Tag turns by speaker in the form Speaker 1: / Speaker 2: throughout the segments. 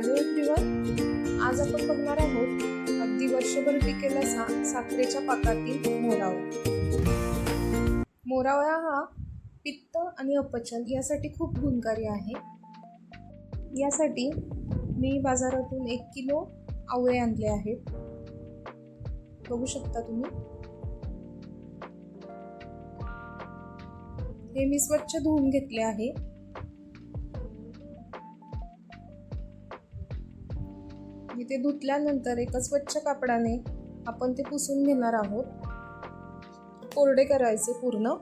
Speaker 1: Hello everyone आज आपण बघणार आहोत अगदी वर्षभर टिकेला सा साखरेच्या पाकातील मोरावळा. मोरावळा हा पित्त आणि अपचन यासाठी खूप गुणकारी आहे. यासाठी मी बाजारातून एक किलो आवळे आणले आहेत. बघू शकता तुम्ही. हे मी स्वच्छ धुवून घेतले आहे. मी ते धुतल्यानंतर एका स्वच्छ कापडाने आपण ते पुसून घेणार आहोत. कोरडे करायचे पूर्ण.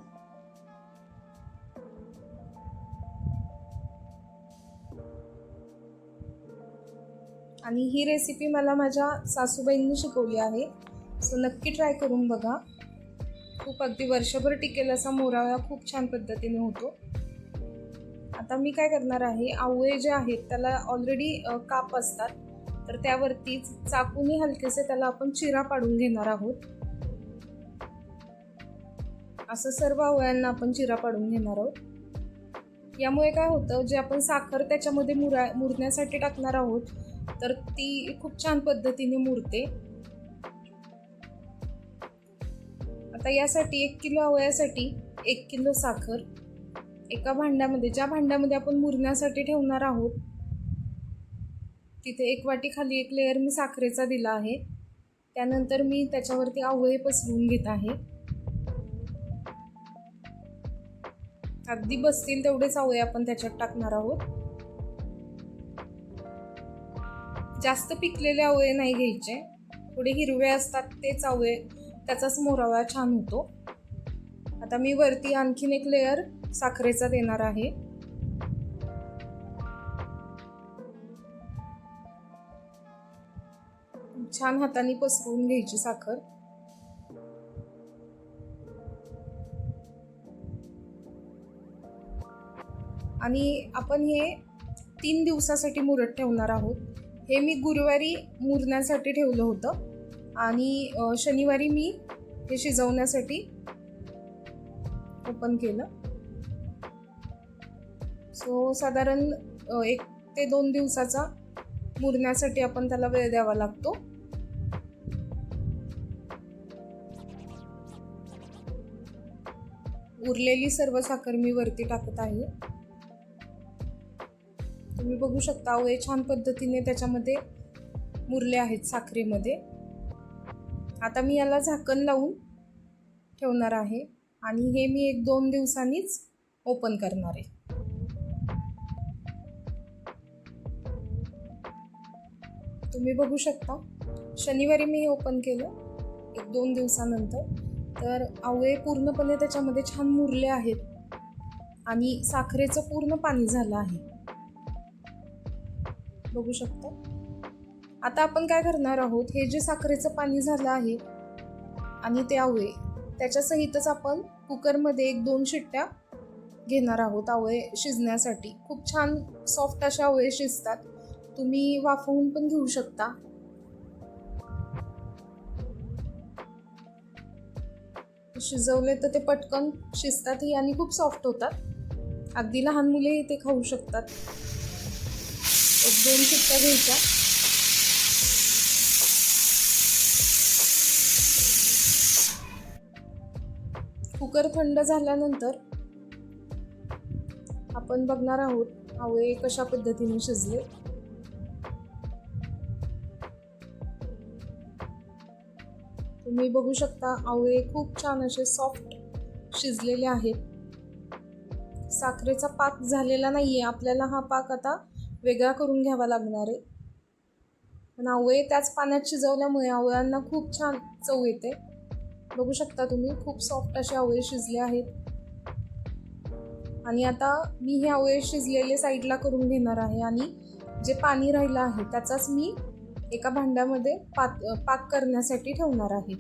Speaker 1: आणि ही रेसिपी मला माझ्या सासूबाईंनी शिकवली आहे. सो नक्की ट्राय करून बघा. खूप अगदी वर्षभर टिकेल असा मोराव्या खूप छान पद्धतीने होतो. आता मी काय करणार आहे आवळे जे आहेत त्याला ऑलरेडी काप असतात. तर त्यावरतीच चाकूनी हलकेसे त्याला आपण चिरा पाडून घेणार आहोत. असं सर्व आवयांना आपण चिरा पाडून घेणार आहोत. यामुळे काय होतं जे आपण साखर त्याच्यामध्ये मुरा मुरण्यासाठी टाकणार आहोत तर ती खूप छान पद्धतीने मुरते. आता यासाठी एक किलो आवयासाठी एक किलो साखर एका भांड्यामध्ये ज्या भांड्यामध्ये आपण मुरण्यासाठी ठेवणार आहोत तिथे एक वाटी खाली एक लेअर मी साखरेचा दिला आहे. त्यानंतर मी त्याच्यावरती आवळे पसरवून घेत आहे. अगदी बसतील तेवढेच आवळे आपण त्याच्यात टाकणार आहोत. जास्त पिकलेले आवळे नाही घ्यायचे. थोडे हिरवे असतात तेच आवळे त्याचाच मोरावळा छान होतो. आता मी वरती आणखीन एक लेअर साखरेचा देणार आहे. छान हाताने पसरवून घ्यायची साखर. आणि आपण हे तीन दिवसासाठी मुरत ठेवणार आहोत. हे मी गुरुवारी मुरण्यासाठी ठेवलं होतं. आणि शनिवारी मी हे शिजवण्यासाठी ओपन केलं. सो साधारण एक ते दोन दिवसाचा मुरण्यासाठी आपण त्याला वेळ द्यावा लागतो. उरलेली सर्व साखर मी वरती टाकत आहे. तुम्ही बघू शकता हे छान पद्धतीने त्याच्यामध्ये मुरले आहेत साखरेमध्ये. आता मी याला झाकण लावून ठेवणार आहे आणि हे मी एक दोन दिवसांनीच ओपन करणार आहे. तुम्ही बघू शकता शनिवारी मी हे ओपन केलं एक दोन दिवसानंतर. तर आवळे पूर्णपणे त्याच्यामध्ये छान मुरले आहेत. आणि साखरेचं पूर्ण पाणी झालं आहे. बघू शकता. आता आपण काय करणार आहोत? हे जे साखरेचं पाणी झालं आहे आणि ते आवळे त्याच्यासहितच आपण कुकरमध्ये एक दोन शिट्ट्या घेणार आहोत आवळे शिजण्यासाठी. खूप छान सॉफ्ट अशा आवळे शिजतात. तुम्ही वाफवून पण घेऊ शकता. शिजवले तर ते पटकन शिजतातही आणि खूप सॉफ्ट होतात. अगदी लहान मुलेही ते खाऊ शकतात. एक दोन शिट्ट्या घ्यायच्या. कुकर थंड झाल्यानंतर आपण बघणार आहोत आवळे कशा पद्धतीने शिजले. तुम्ही बघू शकता आवळे खूप छान असे सॉफ्ट शिजलेले आहेत. साखरेचा पाक झालेला नाही आहे आपल्याला हा पाक आता वेगळा करून घ्यावा लागणार आहे. पण आवळे त्याच पाण्यात शिजवल्यामुळे आवळ्यांना खूप छान चव येते. बघू शकता तुम्ही खूप सॉफ्ट असे आवळे शिजले आहेत. आणि आता मी हे आवळे शिजलेले साईडला करून घेणार आहे आणि जे पाणी राहिलं आहे त्याचाच मी एका भांड्यामध्ये पाक पाक करण्यासाठी ठेवणार आहे.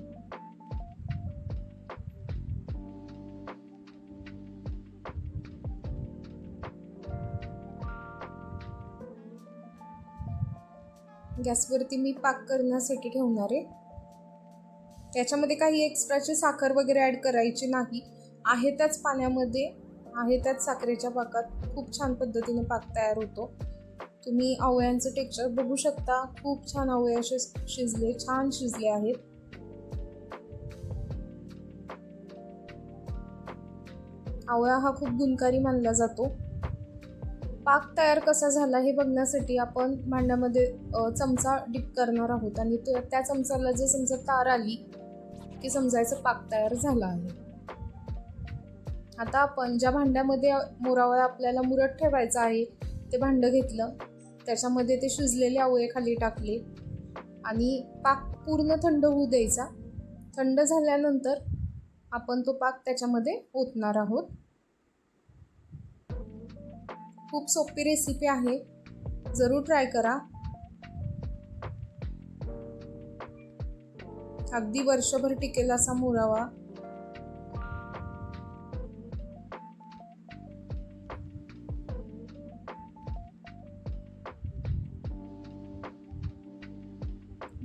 Speaker 1: गॅसवरती मी पाक करण्यासाठी ठेवणार आहे. त्याच्यामध्ये काही एक्स्ट्राची साखर वगैरे ॲड करायची नाही. आहे त्याच पाण्यामध्ये आहे त्याच साखरेच्या पाकात खूप छान पद्धतीने पाक तयार होतो. तुम्ही आवळ्यांचं टेक्स्चर बघू शकता. खूप छान आवळे असे शिजले छान शिजले आहेत. आवळा हा खूप गुणकारी मानला जातो. पाक तयार कसा झाला हे बघण्यासाठी आपण भांड्यामध्ये चमचा डिप करणार आहोत आणि तो त्या चमचाला जर समजा तार आली की समजायचं पाक तयार झाला आहे. आता आपण ज्या भांड्यामध्ये मोरावळा आपल्याला मुरत ठेवायचा आहे ते भांडं घेतलं. त्याच्यामध्ये ते शिजलेले आवळे खाली टाकले आणि पाक पूर्ण थंड होऊ द्यायचा. थंड झाल्यानंतर आपण तो पाक त्याच्यामध्ये ओतणार आहोत. खूप सोपी रेसिपी आहे. जरूर ट्राय करा. अगदी वर्षभर टिकेल असा मोरावा.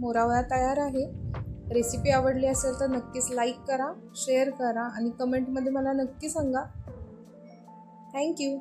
Speaker 1: मोरावळा तयार आहे. रेसिपी आवडली असेल तर नक्कीच लाईक करा शेअर करा आणि कमेंटमध्ये मला नक्की सांगा. थँक्यू